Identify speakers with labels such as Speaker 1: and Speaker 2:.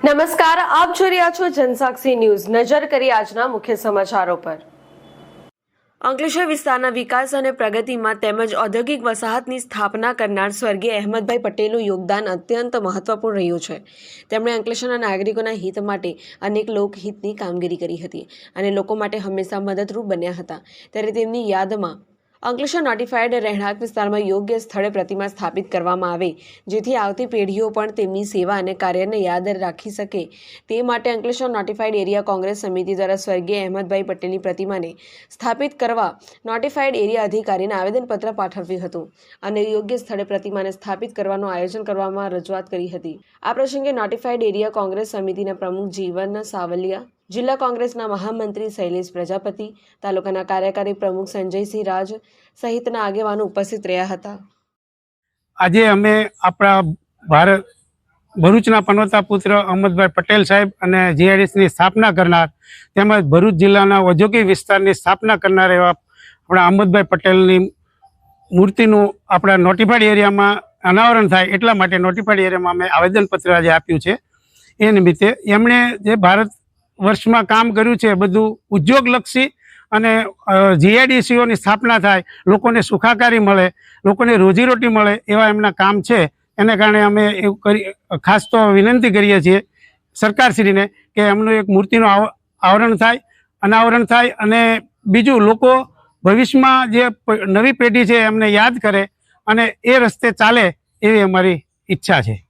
Speaker 1: નમસ્કાર, આપ જોઈ રહ્યા છો જનસાક્ષી ન્યૂઝ. નજર કરી આજના મુખ્ય સમાચારો પર. અંકલેશ્વર વિસ્તારના વિકાસ અને પ્રગતિમાં તેમજ ઔદ્યોગિક વસાહતની સ્થાપના કરનાર સ્વર્ગીય અહેમદભાઈ પટેલનું યોગદાન અત્યંત મહત્વપૂર્ણ રહ્યું છે. તેમણે અંકલેશ્વરના નાગરિકોના હિત માટે અનેક લોકહિતની કામગીરી કરી હતી અને લોકો માટે હંમેશા મદદરૂપ બન્યા હતા. ત્યારે તેમની યાદમાં અંકલેશ્વર નોટિફાઈડ રહેણાંક વિસ્તારમાં યોગ્ય સ્થળે પ્રતિમા સ્થાપિત કરવામાં આવે, જેથી આવતી પેઢીઓ પણ તેમની સેવા અને કાર્યને યાદ રાખી શકે. તે માટે અંકલેશ્વર નોટિફાઈડ એરિયા કોંગ્રેસ સમિતિ દ્વારા સ્વર્ગીય અહેમદભાઈ પટેલની પ્રતિમાને સ્થાપિત કરવા નોટિફાઈડ એરિયા અધિકારીને આવેદનપત્ર પાઠવ્યું હતું અને યોગ્ય સ્થળે પ્રતિમાને સ્થાપિત કરવાનું આયોજન કરવામાં રજૂઆત કરી હતી. આ પ્રસંગે નોટિફાઈડ એરિયા કોંગ્રેસ સમિતિના પ્રમુખ જીવન સાવલિયા જિલ્લા કોંગ્રેસના મહામંત્રી શૈલેષ પ્રજાપતિ, તાલુકાના કાર્યકારી પ્રમુખ સંજયસિંહ રાજ સહિતના આગેવાનો ઉપસ્થિત રહ્યા હતા.
Speaker 2: આજે અમે આપણા ભારત, ભરૂચના પનોતા પુત્ર અહમદભાઈ પટેલ સાહેબ અને જીઆઈડીસની સ્થાપના કરનાર તેમજ ભરૂચ જિલ્લાના ઔદ્યોગિક વિસ્તારની સ્થાપના કરનાર એવા આપણા અહમદભાઈ પટેલની મૂર્તિનું આપણા નોટિફાઈડ એરિયામાં અનાવરણ થાય એટલા માટે નોટિફાઈડ એરિયામાં અમે આવેદનપત્ર આજે આપ્યું છે. એ નિમિત્તે એમણે જે ભારત વર્ષમાં કામ કર્યું છે, બધું ઉદ્યોગલક્ષી અને જીઆઈડીસીઓની સ્થાપના થાય, લોકોને સુખાકારી મળે, લોકોને રોજીરોટી મળે એવા એમના કામ છે. એને કારણે અમે એવું કરી, ખાસ તો વિનંતી કરીએ છીએ સરકારશ્રીને કે એમનું એક મૂર્તિનું આવ- આવરણ થાય, અનાવરણ થાય અને બીજું લોકો ભવિષ્યમાં જે નવી પેઢી છે એમને યાદ કરે અને એ રસ્તે ચાલે એવી અમારી ઈચ્છા છે.